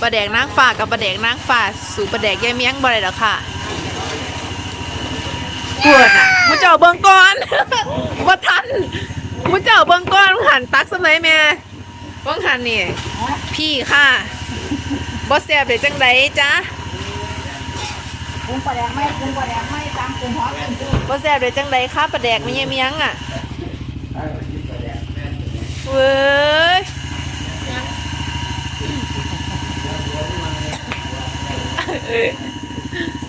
ปลาแดกนางฟ้ากับปลาแดกนางฟ้าสู่ปลาแดกยายเมียงบ่ได้ดอกค่ะปวดอะมุเจ้าเบิ่งก่อนว่าทันมุเจ้าเบิ่งก่อนมึงหันตักสมัยแม่เบิ่งหันนี่พี่ค่ะบ่แซ่บได้จังไดจ๊ะปรุงปลาแดงไม่ปรุงปลาแดงไม่ตามปรุงหอมปรุงจุบ่แซ่บได้จังไดค่ะปลาแดกมันยายเมียงอะเว้ย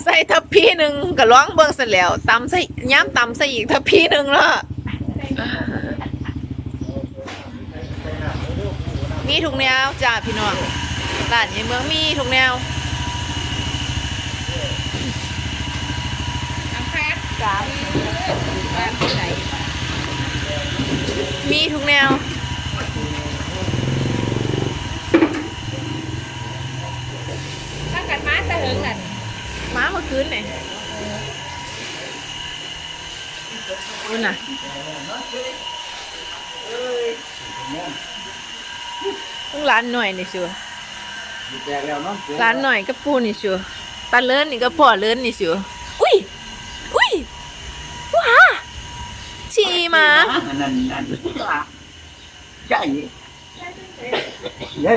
ใส่ทัพพีหนึ่งก็ร้องเบิ่งเสร็จแล้วตำใส่ย้ำตำใส่อีกทัพพีหนึ่งแล้วมีทุกแนวจ้าพี่น้องร้านในเมืองมีทุกแนวสามมีทุกแนว ถ้ากันมาจะหึงนั่น ม้าเมื่อคืนเนี่ยอุ่นน่ะต้องร้านหน่อยนี่ชัวร้านหน่อยก็ปูนี่ชัวตาเลิศนี่ก็พ่อเลิศนี่ชัวอุ้ยอุ้ยว้าชีมานั่นนั่นใช่ใช่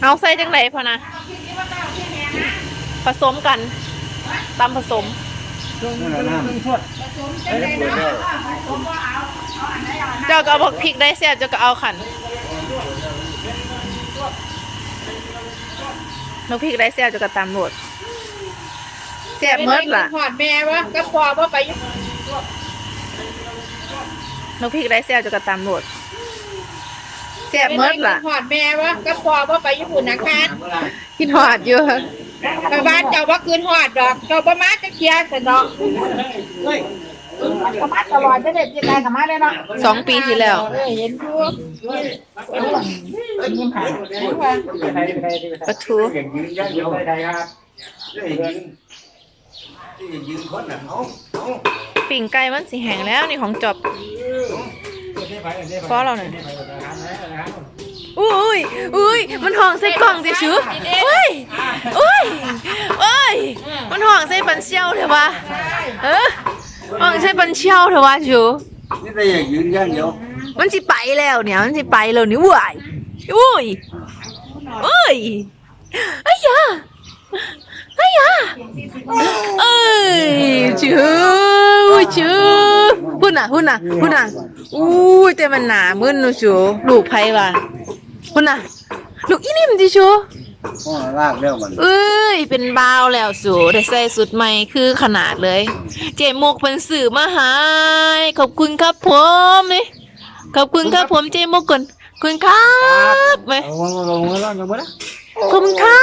เอาใส่จังไรพอนะผสมกัน ตำผสมนั่นน่ะน้ำเอ้ยเปิดแล้วเจ้าก็เอาบอกพริกได้เสียเจ้าก็เอาขันนกพริกได้เสียเจ้าก็ตำโหลดเสียเมิดล่ะหอดแม่วะก็พอว่าไปอยู่นกพริกได้เสียเจ้าก็ตำโหลดเสียเมิดล่ะหอดแม่วะก็พอว่าไปญี่ปุ่นนะคะกินหอดอ ยู่ไปบ้านเจ้าว่าคืนหอดดอก เจ้าบ่มาจะเคลียร์สนอกกมาตลอดจะเด็ดยังไงกมาได้เนาะสองปีที่แล้ว เออเห็นทุกยิ้มหาปลาทูอย่างยืนยันเดียวได้ครับยืนยืนคนน่ะเอาเอาปิ่งไก่มันสีแห้งแล้วนี่ของจอบเพราะเราเนี่ย อุ้ยอุ้ยมันห่องใส่กล่องสิชูอุ้ยอุ้ยอุ้ยมันห่องใส่ปันเชี่ยวเถอะวะเออห่องใส่ปันเชี่ยวเถอะวะชูนี่แต่อย่างยืนยันเดียวมันสิไปแล้วเนี่ยมันสิไปแล้วนี่ว้ายอุ้ยอุ้ยอ้ยา อ้ยาเอ้ยชื่อชื่อหุ่นน่ะหุ่นน่ะหุ่นน่ะอู้ยแต่มันหนามึนนูชูลูกไผว่ะหุ่นน่ะลูกอีนิ่มดิชูพ่อลากแล้วมันเอ้ยเป็นบ้าวแล้วสูได้ใส่สุดใหม่คือขนาดเลย เจมกเป็นสื่อมาหายขอบคุณครับผมนี่ขอบคุณครับผมเจมกก่อนคุณครับไหมเอาลงลงมาแล้วลงมาแล้วขอ บคุณครั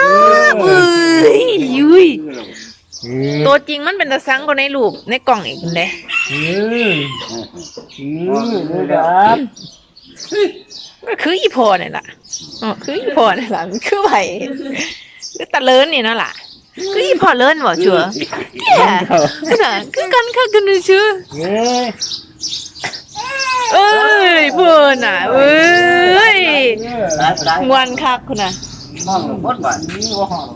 บเอ้ยยุยตัวจริงมันเป็นตะสังกว่าในรูปในกล่องอีกเด้อืมอืมครับก็คืออีพอนี่ล่ะอ๋อคืออีพอนี่ล่ะมันคือไผคือตะเลินนี่นั่นล่ะคืออีพอเลินบ่ชัวร์แย่คือน่ะคือกันค่ะกันเลยชัวร์เฮ้ยเอ้ยเพื่อนน่ะเอ้ยตายตายมวนคักคุณน่ะ ห้องหมดบ้านนี่ว่าห้อง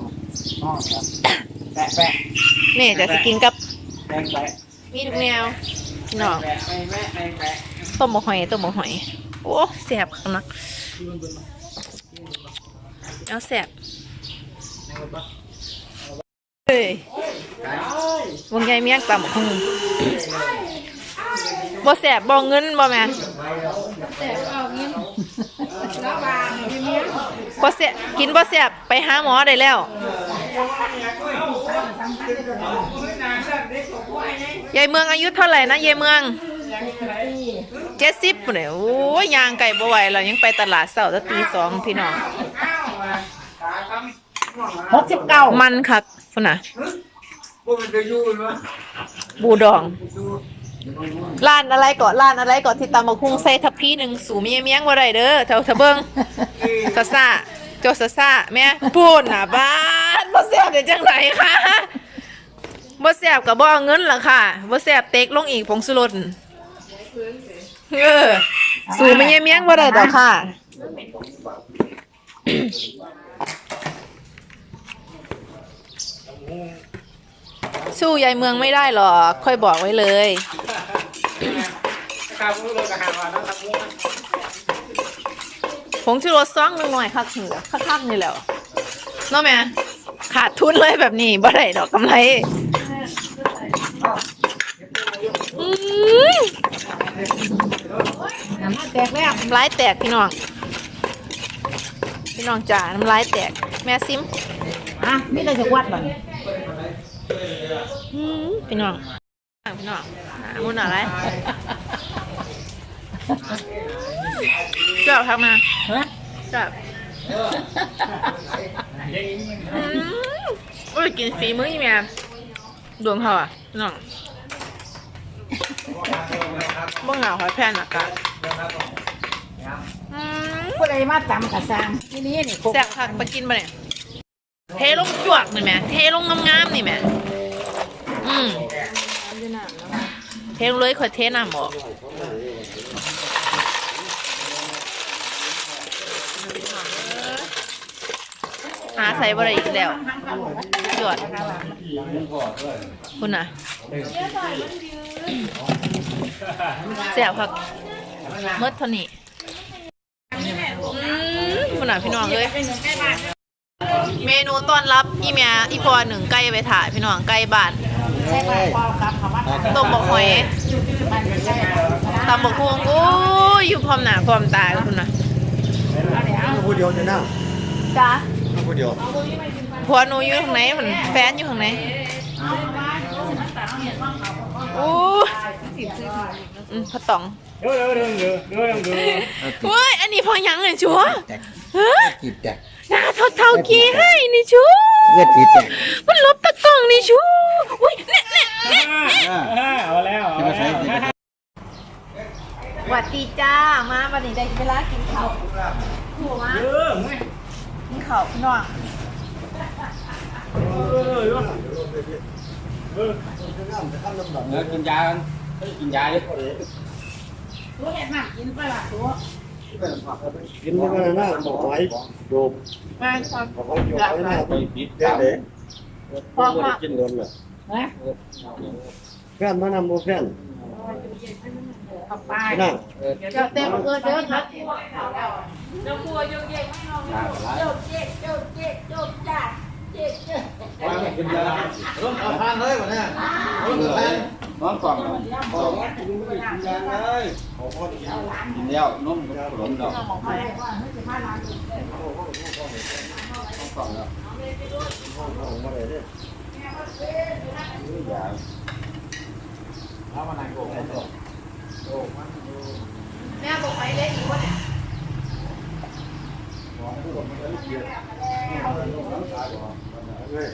ห้องแปะแปะนี่จะสกินกับแปะแปะมีทุกแนวพี่น้องแปะแปะแปะแปะต้มหมกหอยต้มหมกหอยโอ้แสบขนาดเอาแสบเฮ้ยวงใหญ่เมียงตำของบ่แสบบ่เงินบ่แม่บ่แสบกินบ่แสบไปหาหมอได้แล้วยายเมืองอายุเท่าไหร่นะยายเมืองเจ็ดสิบเนี่ยโอ้ยยางไก่บ่ไหวเรายังไปตลาดเสาร์ตะตีสองพี่น้องหกสิบเก้ามันคักพุ่นน่ะพวกมันจะยุ่งวะบูดอง ร้านอะไรก่อนร้านอะไรก่อนที่ตามมาคุ้งใส่ทัพพี่หนึ่งสูมียเมียงว่าไรเด้อแถวทะเบิงซาซาโจซาซาแม่ปูนน่ะบ้านบ่สียบเดี๋ยวจังไรคะบ่สียบกับบ่เอเงินล่ะค่ะบ่สียบเต็กลงอีกผงสุรนเออสูมียเมียงว่าไรเด้อค่ะ สู้ยายเมืองไม่ได้หรอกค่อยบอกไว้เลยข้าวมือเลยกระหางว่านะครับมุ้งผงชูรสซองหนึ่งหน่อยคักเหนือคักๆนี่แหล้วเนาะแม่ขาดทุนเลยแบบนี้บ่ได้ดอกกำไรอืมน้ำมันแตกแล้วน้ำลายแตกพี่น้อง พี่น้องจ๋าน้ำลายแตก แม่ซิมอะมีแต่จะวัดบ่อืม พี่น้องพี่น้องหนามุนอะไรเจ้าทักมาฮะเจ้าอืมโอ้ยกินฝีมือยี่แม่ดวงเขาอะพี่น้องบ้งเหงาหอยแพนอากาศอืมผู้ใดมาตำกระซังที่นี่นี่แซ่บคักไปกินมาเนี่ยเทลงจวกนี่แหม่เทลงงามๆนี่แหม่ อืมเทลงเลยค่อเทน้ำออกหาใส่บ่ได้อีกแล้วจวดคุณน่ะแซ่บคักเมื่อเท่านี้คุณน่ะพี่น้องเลยเมนูต้อนรับอีเมียอีพอหนึ่งไก่ไปถ่ายพี่น้องไก่บ้าน ใช่ไหมพอกับคำว่าต้มบกหอยมันใช่ตำบกฮวงโอ้ยอยู่พร้อมหน้าพร้อมตากับคุณนะผู้เดียวจะนั่งจ้าผู้เดียวผัวหนูอยู่ข้างไหนมันแฟนอยู่ข้างไหนโอ้อืมพอตองเดี๋ยวเดี๋ยวเดี๋ยวเดี๋ยวเดี๋ยวเดี๋ยวเว้ยอันนี้พอยังเลยชัวร์เฮ้ยจีบแตก หน้าเท่าเท่าๆกี้ให้นี่ชัวร์เลือดจีบแตกมันลบตะกล้องนี่ชัวร์อุ้ยเนี่ยเนี่ยเนี่ยเอาแล้วเอาแล้วสวัสดีจ้า มาวันนี้ได้เวลากินข้าวหัวมาเออไม่กินข้าวพี่น้องเออเนื้อกินยากินยาดิ รู้เห็ดหนักกินไปละตัว กินไม่ได้นะบอกไว้โยมแม่ชอบบอกไว้โยมไว้นะไปปิดเด็กเด็กพ่อพ่กินโดนเลยนะแฟนมานำโมแฟนเอาไปนะเจ้าเต็มเกินเด้อครับกินยาร่วมเอาทานเลยวันนี้ร่วมเอาทานน้องกล่องบอกว่ากิน ไม่กินยาเลยกินแล้วนุ่มหลนดอกกล่องแล้วยาเอามาไหนโกงแม่บอกไปเล่นอีกคนเนี่ยเป็น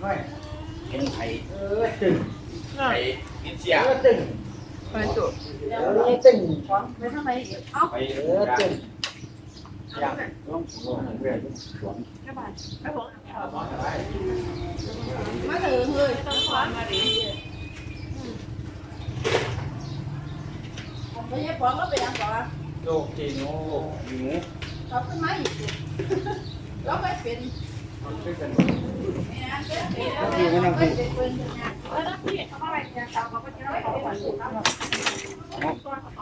ไข่ไข่กินเสียตึงไปจุดไม่ทำไมอีกไปเออตึงยาต้องเวียนสวนมาถึงเลยต้องคว้ามาดิ ไม่ใช่ของก็ไปยังก่อนโลกจีโน่หมูเขาขึ้นมาอีกแล้วไปเป็นมันเป็นกันคือไม่นั่งคือแล้วนักพี่เขาไปจะทำเขาก็จะได้ของขวัญ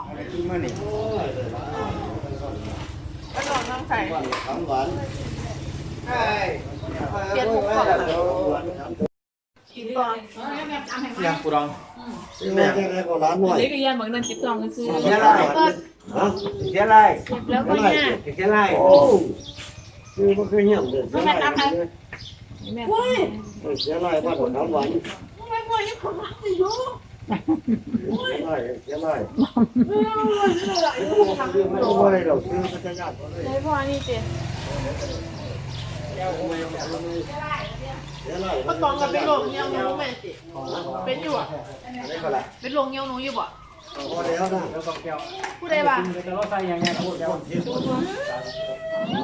อะไรที่มันนี่กระโดดน้องใส่ทำหวานเปลี่ยนมุกก่อนกินก่อนยังกูรอง ที่แม่จะได้ก็ร้านหน่อยนี่ก็ยันบางนั้นจิบกล่องซื้อเสียไรฮะเสียไรแล้วก็เนี่ยเสียไรโอ้คือมันคือเหี้ยมเด็ดเสียไรเสียไรบ้านของน้ำหวานเสียไรเสียไรไม่ไหวเราซื้อพระเจ้าเลยได้พอนี่เจ๊ เสียไรก็ตองกับเป็นโรคเงี้ยวหนูแม่จิเป็นอยู่อะอะไรก็ละเป็นโรคเงี้ยวหนูอยู่บ่พอแล้วนะแล้วก็แก้วผู้ใดบ้างจะรถไฟยังไงพูดแล้ว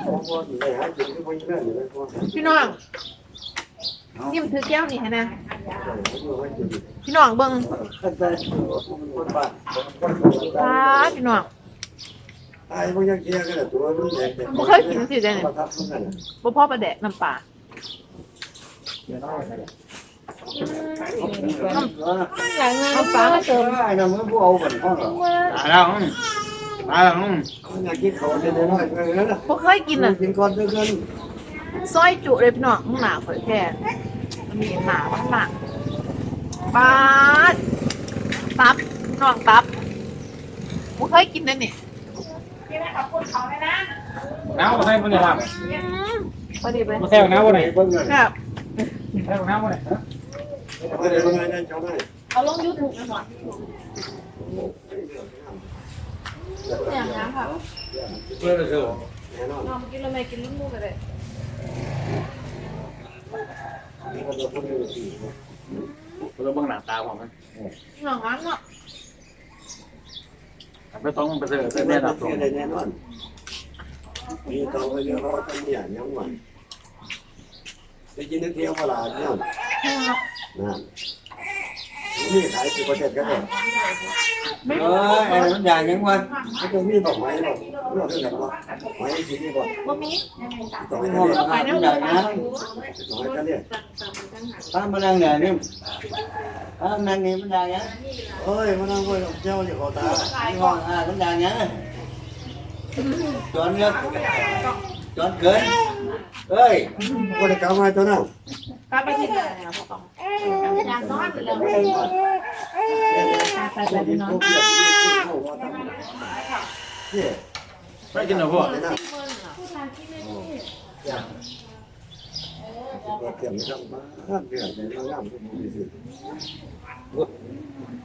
พอพออยู่ไหนหากินที่บนเพื่อนอยู่เลยพอพี่น้องนี่มันถือแก้วนี่ฮะนะเพี่น้องเบิ่งขั้นใจคนบ้านคนคนป้าพี่น้องตายมันยังเคียกันตัวมันแหลกบ่เคยกินสิได้เนี่ยประทับมันนั่นบ่พ่อประแดกน้ำปลา เดี๋ยวน้อยไปลยอย่างนั้นน้ำปลาเติมไอ้น้ำมันผู้เอาบันห้องหรอตายแล้วตายแล้วมันอยากกินของเล็กน้อยๆเลยนะบ่เคยกินอะกินก่อนเพื่อนซอยจุเลยพี่น้องข้างหนาข่อยแค่มีหมาข้างหลังปาดตับน้องตับบ่เคยกินนะเนี่ยที่ได้ขอบคุณเขาเลยนะน้ำมาใส่บนเลยครับอืมพอดีไปมาใส่น้ำบนไหนเบิ่งเลยครับ ใส่น้ำบนไหนไม่ได้เบิ่งเลยนั่นเจ้าได้เอาลงยูทูบนะหมออย่างน้ำค่ะเพื่อนเถอะแน่นอนลองกินแล้วไม่กินลูกมูกกันเลยมีคนจะพูดอยู่สี่เราเบิ่งหน้าตาของมันพี่น้องน้ำเนาะไปต้องไปเถอะแต่แม่แน่ดันบตรงอนแน่นอนมีตัวไปเยอะเขาต้องเนี่ยยังหวาน ไปกินเที่ยวเวลาเนี่ยนั่นนี่ขายสิบเปอร์เซ็นต์ก็ได้เอ้ยไอ้มันอย่างยังวันไม่ต้องมีบอกไม้หรอกเรื่องอะไรวะไม้กินนี่ก่อนบ่มีต้องให้มองทะเลหาทุกอย่างนะต้องให้ทะเลถ้ามันนั่งเนี่ยนี่ถ้านั่งนี่มันอย่างเงี้ยเอ้ยมานั่งไว้เจ้าอยู่ขอตานี่ห้องอ่ามันอย่างเงี้ยจอนเลือก จอนเกินเอ้ยก็ได้กำมาตัวนั้นกลับไปที่ไหนอะพ่อต้องอยากนอนไปเลยไปไปนอนเนี่ยไม่กินหรอพ่อก็เตรียมทำมาเดือดในร่างก็มีสิ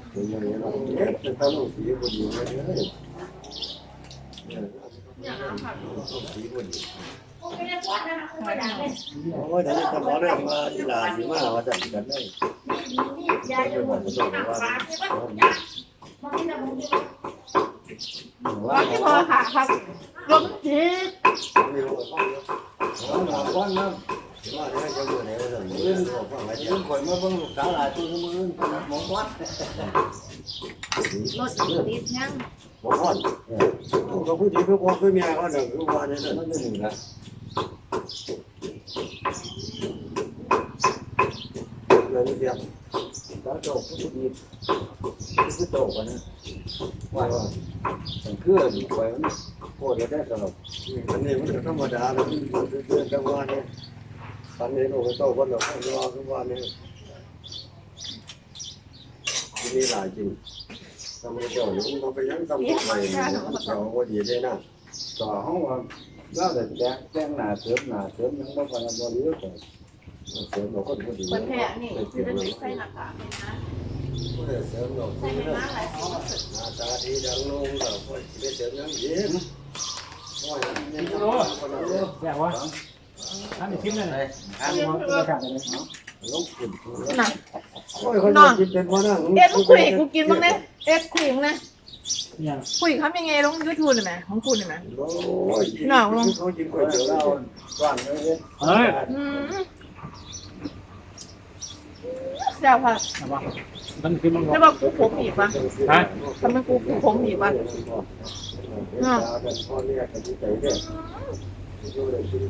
เป็นยังไงเราเอ๊ะเป็นตาลูกสีบดีเลย สีบดีโอ้ยแต่นี่ตำรวจเรื่องมาอีลาสีมาว่าจะกันได้ไปบอกมาส่งว่าว่าที่พอค่ะครับลมจีดไม่รู้ว่าเขาหลังวันนะว่าได้จะอยู่ไหนว่าจะเรื่องของฟังอะไรยืมข่อยมาเบิ่งลูกสาวหลายตัวมือหมอวัด รถติดยังบอกว่าเขาพูดดีเพื่อพ่อเพื่อเมียเขาหนึ่งคือว่าเนี่ยนั่นหนึ่งนะเลยเดียวแล้วโตผู้ดีผู้โตกันนะว่าสังเกตดีกว่ามันโคตรได้ตลอดอันนี้มันธรรมดาเลยเรื่องจังหวะเนี่ยตอนนี้โอ้โหโตคนเราเขารอคือว่าเนี่ย ที่นี่หลายจริงทำไมเจ้าหนุ่มเขาไปยังทำใหม่เจ้าว่าดีเลยนะต่อห้องว่าเราแต่แจ้งแจ้งหน้าเสริมหน้าเสริมยังบ่พอบ่เหลือก็เสริมเราก็ดีเปิดแผลนี่จะได้ใส่หน้ากากนะเสริมเราใส่ดีไม่นะมาหลายคนหน้าตาดีดังลงเราก็จะเสริมยังยิ้มว่าอย่างนี้อยากวะท่านอีกชิ้นหนึ่งเลยท่านมองตัวกันเลยเนาะลงกิ นน่ะโอ้ยคนกินเป็นว่านั่งเอ็ดมึงคุยกูกินบ้างเนี่ยเอ็ดคุยมึงเนี่ยอย่างคุยคำยังไงลงยูทูบได้ไหมของคุณได้ไหมโอ้ยเขากินก๋วยเตี๋ยวเราเราก่อนเลยเฮ้ยอืมเจ้าค่ะเอาวะมันคือมันจะบอกกูผมอีกปะฮะทำไมกูกูผมอีกปะ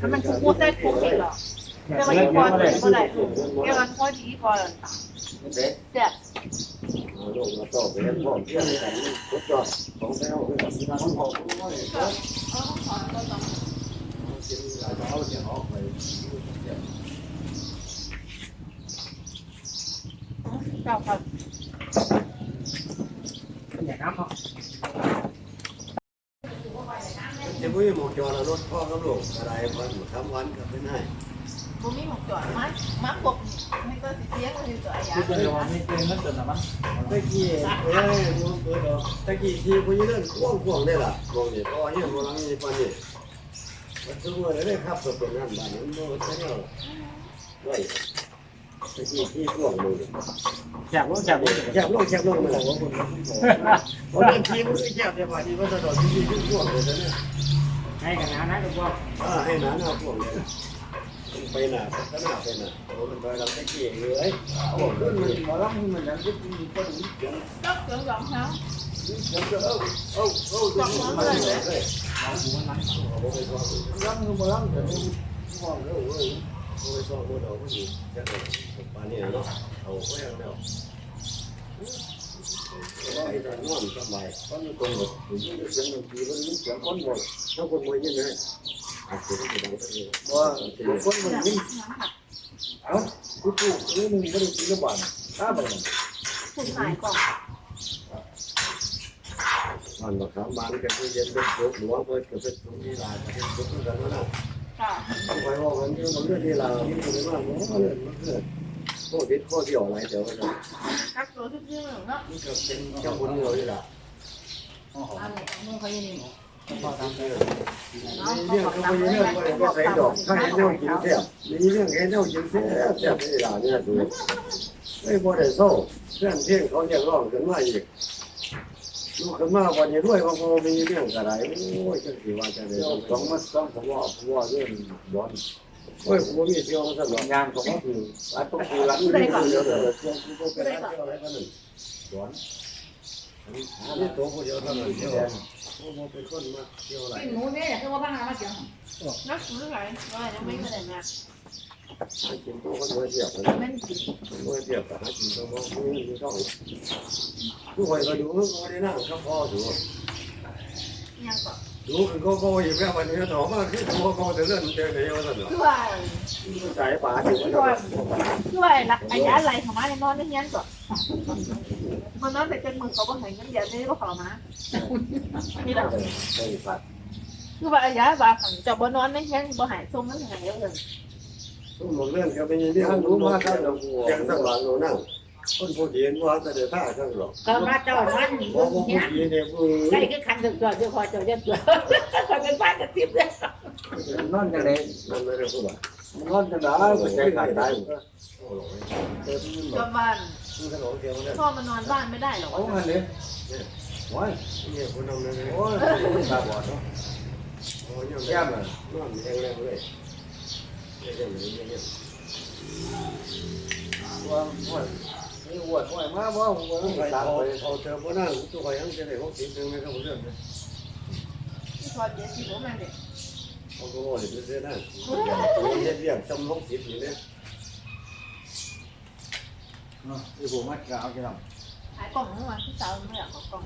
ทำไมกูพูดได้กูอีกเหรอ แต่วันเล่นี้นพอมาเลเลยยเมื่อไหร่แกวันพอดีพอเลยเด็กเจ็บลงมาต่อไปเล่นพ่อเที่ยงกันรถจอดของแถวคือแบบนั้นของผมก็เลยกินหลายเช้าเนี่ยออกไปเจ้าค่ะอย่างน้ำเขาจะไม่หมดจอดรถพ่อกับลูกอะไรวันทำวันก็ไม่ได้ บุมีหมกจอดมั้ยมักบกให้ก็สิเสียงมันอยู่ตัวอย่างคือจะว่ามีเกมนั่นจนนะมั้งตะกี้เอ้ยมึงเปิดออกตะกี้ที่คุณยืนควงควงได้ล่ะควงนี่พ่อเฮียมันลังนี่ปานนี่มันซื้อมาได้ครับตัวเป็นนั่นบ้านนั้นบ่ใช่แล้วไว้ตะกี้ที่ควงมึงอยากรู้อยากรู้แคบลงแลงเลยผมเล่นทีมันแคบแต่ว่าที่ว่าตลอดที่ที่ควงเลยนะให้กันนะนะทุกคนอ่าให้หนาหน้าควงเลยเไปหนาพัฒนาไปหนาโอ้มันไปเราตะกี้เลยโอ้ขึ้นมันมาล้ำมันยังก็มีคนเสียงก็เกือบสองเท้างเออเออเออจังหวะเลยเลยล้ำมาล้ำแต่มองแล้วเว้ยโอ้ยสองคนเราไม่ดีจะได้ปานนี้เนะเอาไว้แล้วว่าไอ้ตอนนอนสบายตอนนี้ตรงหมดถึงจะเสีย งดนตรีมันมีเสียงคนหมดถ้าคนมวยยังไงอาจจะไม่ดังไปเลย ว่าคนมันนี่เอ้าคุณปู่นี่มึงไม่ได้กินระบาดถ้าแบบคุณหายก่อนมันบอกครับมันก็คือเย็นเป็นสุขหลวงเปิดก็เป็นสุขที่ลาเป็นสุขกันนะค่ะต้องไปว่ามันคือมันเรื่องที่ลาที่มันว่ามันเรื่องมันเรื่องโคตรข้อที่อะไรเดี๋ยวมันกักตัวทุกเรื่องเนาะมันก็เป็นเจ้าบุญเงยล่ะอันนี้มือเขายังนี่มี เรื่องก็มีเรื่องก็ก็ใส่ดอกถ้าเนเรื่องกินแซ่บมีเรื่องเห็นเรื่องกินแซ่บแซ่บที่ลาเนี่ยดูไม่พอได้โซ่เพื่อนเที่ยงเขาเรียกร้องขึ้นมาอีกลูกขึ้นมาวันนี้ด้วยว่ามีเรื่องอะไรโอ้ยจังสิว่าจะได้ต้องมาต้องสวอสวอเรื่องย้อนโอ้ยผมมีเที่ยวมาตลอดงานของผมคืออันต้องคือรักไม่ได้ก่อนเดียวเดี๋ยวช่วงที่ผมไปร้านเที่ยวอะไรกันหนึ่งสวนอัน นี้ตัวคนเดียวทำหนึ่งเที่ยวผมเป็นคนมาเที่ยวอะไรเป็นหมูเนี่ยคือว่าบ้านมาเกี่ยวนักหรือไงว่ายังไม่ได้มากินตัวคนมาเที่ยวกันแม่นกินมาเที่ยวกันหากินตัวมันมีมีช่องผู้คนก็ดูเขาได้นั่งข้าพ่อดูยังก่อน ดูคือเขาโกอยู่แค่วันนี้ถอมาคือตัวเขาจะเลื่อนเจอเดียวสั่นหรอคือว่าใจป่าอยู่คือว่าคือว่าละอายะอะไรของมันนอนได้ยังก่อนมันนอนแต่เจ็ดมือเขาบ่เห็นเงินเดือนนี่ก็ขอมานี่แหละใช่ป่าคือว่าอายะว่าของจะบ่นอนได้ยังบ่หายทรงนั้นหายเลยทุกหมดเรื่องก็เป็นอย่างนี้รู้มาครับยังสักหลังเรานั่ง คนผู้หญิงว่าแต่เดี๋ยวท่าข้างหรอกก็มาเจ้านั้นบอกว่าผู้หญิงเนี่ยผู้ใครก็คันถึงตัวเดี๋ยวพอเจ้าจะตัวคนเป็นบ้านกระติบเลยนอนจังได๋นั่นไม่ได้พูดว่านอนจังได๋บ่ใจขาดตายโอ้โหก็บ้านคือขนมเทียมเนี่ยพ่อมานอนบ้านไม่ได้หรอกเอางั้นเด้โอ้ยนี่คนนำเลยโอ้ยตาบอดเนาะโอ้ยยังแย่เลยนอนแรงๆเลยเรื่องนี้เรื่องว่าโอ้ย นี่อวดโอ้ยมาบ่บ่นี้ตามเขาไปเขาเจอพนั่งตัวเขายังจะได้หกสิบนึงไหมครับเรื่องนี้ที่พอเจ็ดสิบผมมาเด็กเขาก็ว่าเดี๋ยวจะนั่งเรียบเรียบจำหกสิบอยู่เนี่ยเนาะอีผมมาเอาจังขายกล่องเมื่อวานที่สาวไม่อยากเอากล่อง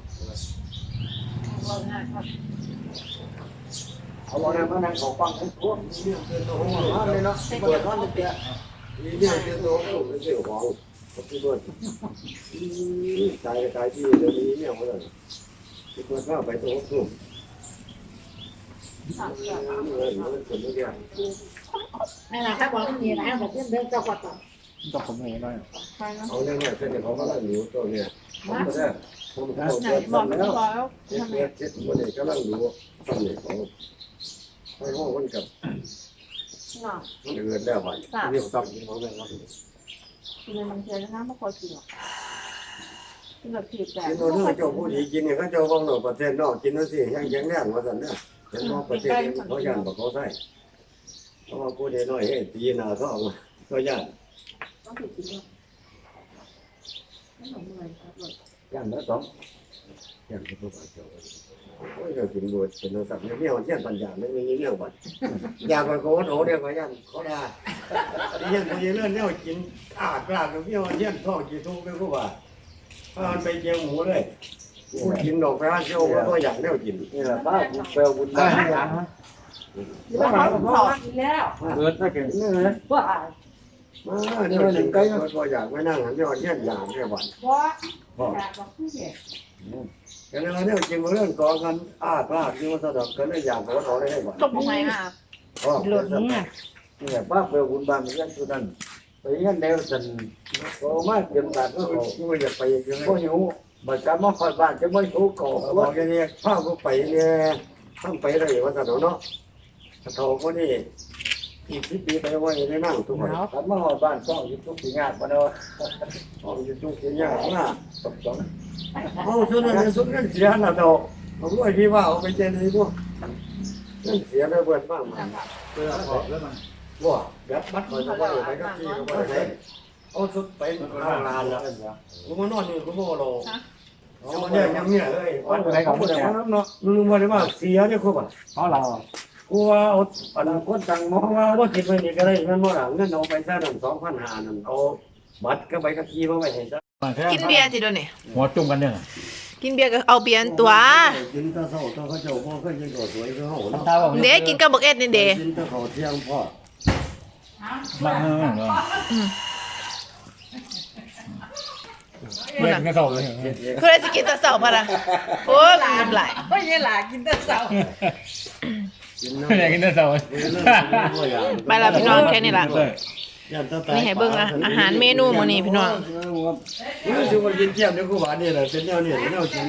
เราง่ายครับเอาบ่ได้มานั่งเขาฟังให้พวกเรื่องเกินตัวผมของว่าเราเลยเนาะเปิดนอนเตี้ยมีเรื่องเกินตัวของเราเรื่องของ ที่ด้วยตายตายที่เดี๋ยวนี้เนี่ยเขาเลยที่คนเข้าไปตัวทุ่มสามเงิเดือนนเงินเงินคนเดียวนี่แหละถ้าบอกว่ามีนะบอกเพื่อนเดินเจ้าก่อนต้องผมเห็นหน่อยไปนะเอาเนี่ยเนี่ยเส้นเขาก็ลังหนูตัวเนี่ยผมก็ได้ผมเข้าไหนเกิดบอกซ้ำไม่แล้วบอกแล้วเจ็ดทำไมเจ็ดเจ็ดคนนี้กำลังดูซ้ำเนี่ยเขาไปห้องมันกับเนาะมันเกิดแล้วไปเรียกซ้ำเขาเลย ครับคือมันเจอนะไม่พอกินหรอกคือแบบผิดแต่กินตัวนึงเจ้าผู้ดีกินเนี่ยเขาเจ้าของนอกประเทศนอกกินนั่นสิยังยังแรงว่าสันเนี่ยเห็นว่าประเทศเขาย่านบอกเขาใส่เพราะว่าผู้ใดน้อยเฮ้ตีหน้าเขาเอาเขาย่านต้องผิดจริงไม่หนุ่มเลยครับย่านแล้วต้องย่านเขาบอกเจ้า โอ้ยเรากินบวชเป็นสัตว์เนี่ยเนี่ยย่านปัญญาไม่มีเนี่ยบัดอยากไปโกนโหเดียวก็ย่านเขาได้ที่ย่านผู้ใหญ่เลื่อนเนี่ยกินอาดกลาดเนี่ยย่านท้องกี่ทุกข์ไม่รู้ว่าถ้ามันไปเจียวหมูเลยผู้กินดอกพระเจ้าก็อย่างแนวกินนี่แหละป้าบุญเปลวบุญได้ได้ยังหรือว่าเขาถอดกินแล้วเปิดได้เก่งนี่นะว่ามาเนี่ยกินไก่ก็อยากไม่นั่งหันยอดเยี่ยนอย่างเนี่ยบัดว่าอยากบอกพี่เด็ กก็เลยเนี่ยกินเรื่องกองกันอ้าปากที่ว่าสะดอกก็เลยอยากขอถอนได้บัดจบยังไงอะอ๋อหลุดเนี่ยนี่แหละป้าเปลวบุญบานเรื่องตัวนั้นไปเงี้ยเดียวสันโอ้มาเตรียมการก็ก็เขากูอยากไปยังไงก็หิวบัดกรรมคอยบ้านจะไม่ถูกก่อบอกอย่างนี้ข้าวก็ไปเนี่ยต้องไปเลยว่าสะดอกเนาะโถก็นี่อีกสิบปีไปว่าอย่างนี้นั่งทุกคนกรรมคอยบ้านต้องยึดทุกสิ่งงานมาเนาะอ๋ออยู่ทุกที่ยากมากสองสอง เอาสุดนั้นสุดนั้นเสียนะดอกเอาด้วยพี่ว่าเอาไปเจนี่พวกนั่นเสียเลยเบิดมากมาเพื่อขอบแล้วมันเว่าแบบบัดคอยก็บ่ได้ไปกับที่ก็บ่ได้เอาสุดไปข้างลานแล้วกูมานอนนี่กูบ่รอเอามาเนี่ยยังเนี่ยเอ้ยวันไหนของผู้ใดเนาะมึงบ่ได้ว่าเสียเนี่ยครบอะเพราะเรากูว่าเอาอันคนตังมองว่าบ่คิดไว้นี่ก็ได้มันบ่ล่ะเงินเอาไปซะนั่น2,500นั่นเอาบัตรก็ไปกับที่มาไว้ให้ซะ กินเบียร์สิเดี๋ยวนี้หัวจุ่มกันเนี่ยกินเบียร์ก็เอาเบียร์ตัวกินแตะเช้าตอนเขาเจ้าพ่อเคยกินข้าวสวยคือเฮาเนาะตาบอกเด็กกินกับบักเอ็ดนี่เด้กินแตะข้าวเที่ยงพ่อมาเออเนาะเล่นกันสองเลยคืออะไรสิกินแตะเสาร์พะนะโอ้ยน้ำลายไม่ใช่หลากินแต่เสากินน้ำเล่นกันสองไปละพี่น้องแค่นี้ล่ะ นี่ให้เบิ่งอะอาหารเมนูมื้อนี้พี่น้องรู้สึกว่ากินเที่ยงเดี๋ยวกูว่านี่แหละเป็นแนวนี้แนวกิน